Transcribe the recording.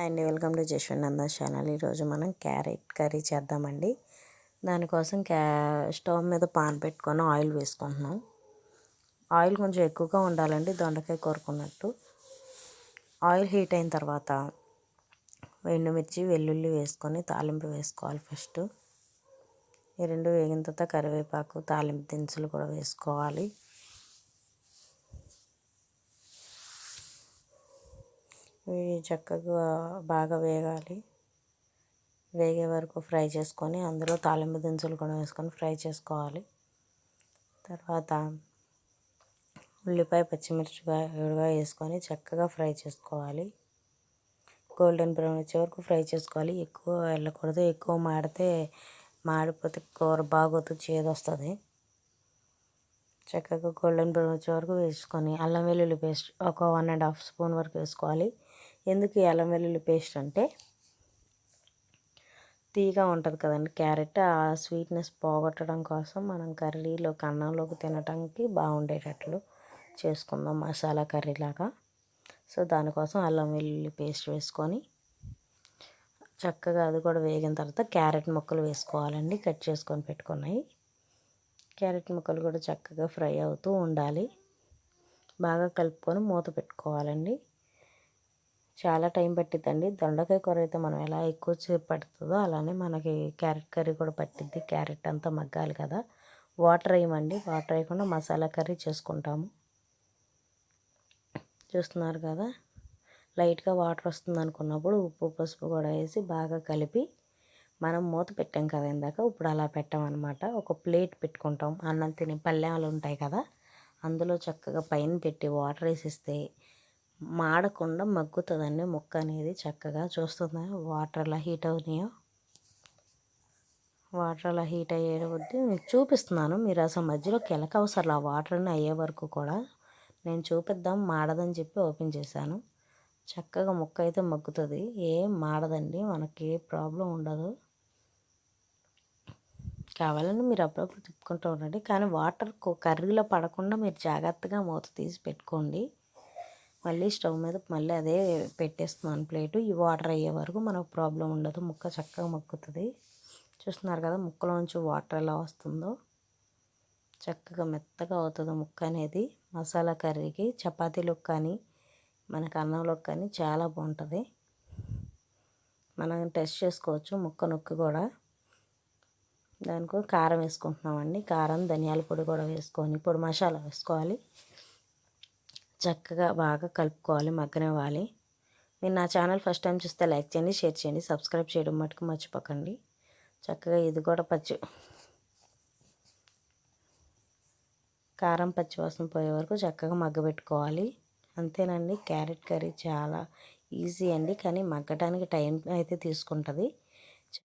And. Welcome to Jaswananda channel. ఈరోజు మనం carrot curry చేద్దామండి. దానికోసం క్యా స్టవ్ మీద పాన్ పెట్టుకొని ఆయిల్ వేసుకుంటున్నాం. ఆయిల్ కొంచెం ఎక్కువగా ఉండాలండి దొండకాయ కోరుకున్నట్టు. ఆయిల్ హీట్ అయిన తర్వాత ఎండుమిర్చి వెల్లుల్లి వేసుకొని తాలింపు వేసుకోవాలి ఫస్ట్. ఈ రెండు వేగిన తర్వాత కరివేపాకు తాలింపు దినుసులు కూడా వేసుకోవాలి. ఇవి చక్కగా బాగా వేగాలి. వేగే వరకు ఫ్రై చేసుకొని అందులో తాలింపు దినుసులు కూడా వేసుకొని ఫ్రై చేసుకోవాలి. తర్వాత ఉల్లిపాయ పచ్చిమిర్చిగా వేసుకొని చక్కగా ఫ్రై చేసుకోవాలి. గోల్డెన్ బ్రౌన్ వచ్చే వరకు ఫ్రై చేసుకోవాలి. ఎక్కువ వెళ్ళకూడదు. ఎక్కువ మాడితే మాడిపోతే కూర బాగోతు చేదొస్తుంది. చక్కగా గోల్డెన్ బ్రౌన్ వచ్చే వరకు వేసుకొని అల్లం వెల్లుల్లి పేస్ట్ ఒక వన్ అండ్ హాఫ్ స్పూన్ వరకు వేసుకోవాలి. ఎందుకు అల్లం వెల్లుల్లి పేస్ట్ అంటే? తీగా ఉంటుంది కదండి. క్యారెట్ ఆ స్వీట్నెస్ పోగొట్టడం కోసం మనం కర్రీలో అన్నంలోకి తినడానికి బాగుండేటట్లు చేసుకుందాం మసాలా కర్రీలాగా. సో దానికోసం అల్లం వెల్లుల్లి పేస్ట్ వేసుకొని చక్కగా అది కూడా వేగిన తర్వాత క్యారెట్ ముక్కలు వేసుకోవాలండి. కట్ చేసుకొని పెట్టుకున్నాయి. క్యారెట్ ముక్కలు కూడా చక్కగా ఫ్రై అవుతూ ఉండాలి. బాగా కలుపుకొని మూత పెట్టుకోవాలండి. చాలా టైం పట్టిద్దండి. దొండకాయ కూర అయితే మనం ఎలా ఎక్కువ సేపు పడుతుందో అలానే మనకి క్యారెట్ కర్రీ కూడా పట్టిద్ది. క్యారెట్ అంతా మగ్గాలి కదా. వాటర్ వేయమండి. వాటర్ వేయకుండా మసాలా కర్రీ చేసుకుంటాము. చూస్తున్నారు కదా. లైట్గా వాటర్ వస్తుంది అనుకున్నప్పుడు ఉప్పు పసుపు కూడా వేసి బాగా కలిపి మనం మూత పెట్టాం కదా ఇందాక. ఇప్పుడు అలా పెట్టామన్నమాట ఒక ప్లేట్ పెట్టుకుంటాం. అన్నం తినే పల్లెలు ఉంటాయి కదా. అందులో చక్కగా పైన పెట్టి వాటర్ వేసిస్తే మాడకుండా మగ్గుతుందండి ముక్క అనేది చక్కగా. చూస్తుందా? వాటర్ అలా హీట్ అవునాయో వాటర్ అలా హీట్ అయ్యే కొద్దీ చూపిస్తున్నాను. మీరు అసలు మధ్యలో కెలక అవసరం ఆ వాటర్ని అయ్యే వరకు కూడా నేను చూపిద్దాం మాడదని చెప్పి ఓపెన్ చేశాను. చక్కగా ముక్క అయితే మగ్గుతుంది. ఏం మాడదండి మనకి ఏ ప్రాబ్లం ఉండదు. కావాలని మీరు అప్పుడప్పుడు తిప్పుకుంటూ ఉండండి. కానీ వాటర్ కర్రీలో పడకుండా మీరు జాగ్రత్తగా మూత తీసి పెట్టుకోండి. మళ్ళీ స్టవ్ మీద మళ్ళీ అదే పెట్టేస్తున్నాను ప్లేటు. ఈ వాటర్ అయ్యే వరకు మనకు ప్రాబ్లం ఉండదు. ముక్క చక్కగా మక్కుతుంది. చూస్తున్నారు కదా ముక్కలోంచి వాటర్ ఎలా వస్తుందో. చక్కగా మెత్తగా అవుతుంది ముక్క అనేది. మసాలా కర్రీకి చపాతీలకు కానీ మనకు అన్నంలోకి కానీ చాలా బాగుంటుంది. మనం టెస్ట్ చేసుకోవచ్చు ముక్క నొక్కి కూడా. దానికి కారం వేసుకుంటున్నామండి కారం ధనియాల పొడి కూడా వేసుకొని పొడి మసాలా వేసుకోవాలి. చక్కగా బాగా కలుపుకోవాలి మగ్గనివ్వాలి. మీరు నా ఛానల్ ఫస్ట్ టైం చూస్తే లైక్ చేయండి షేర్ చేయండి సబ్స్క్రైబ్ చేయడం మటుకు మర్చిపోకండి. చక్కగా ఇది కూడా పచ్చి కారం పచ్చివాసన పోయే వరకు చక్కగా మగ్గబెట్టుకోవాలి. అంతేనండి క్యారెట్ కర్రీ చాలా ఈజీ అండి కానీ మగ్గడానికి టైం అయితే తీసుకుంటుంది.